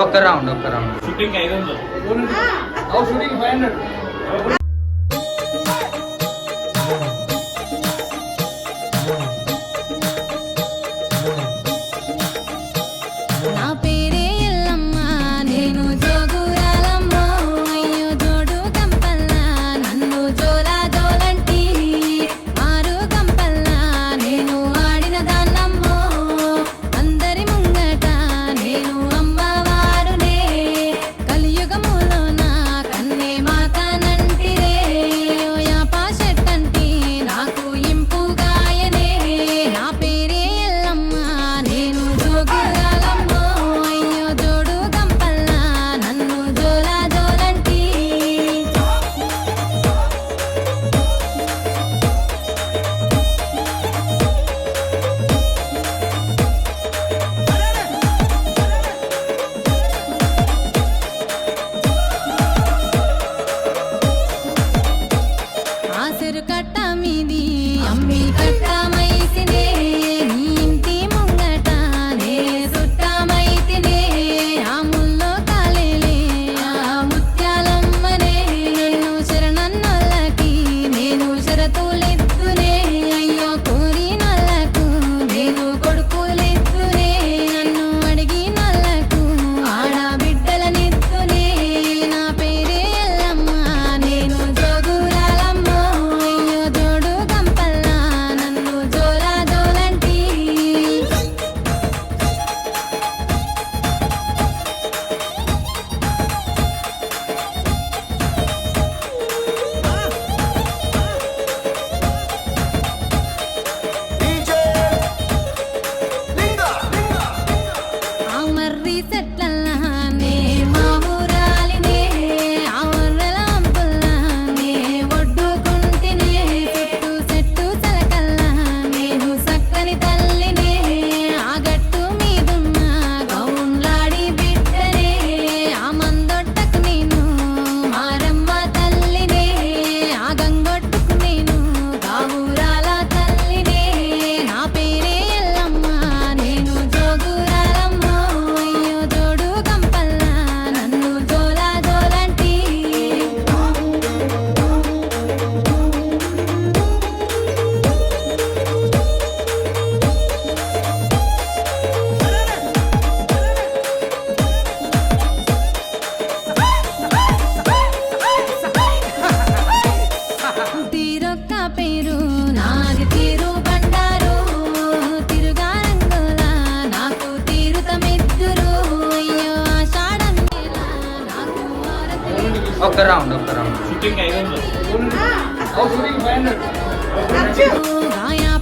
ఒక్క రౌండ్ ఒక్క round shooting ఐదు వందలు షూటింగ్ ఫైవ్ హండ్రెడ్ పేరొక్క పేరు నాది తీరు బండారు తిరుగారంగుల నాకు తీరుత మెద్దురు అయ్యో ఆషాఢం ఒక రౌండ్ ఒక రౌండ్. షూటింగ్ ఐదు గాయా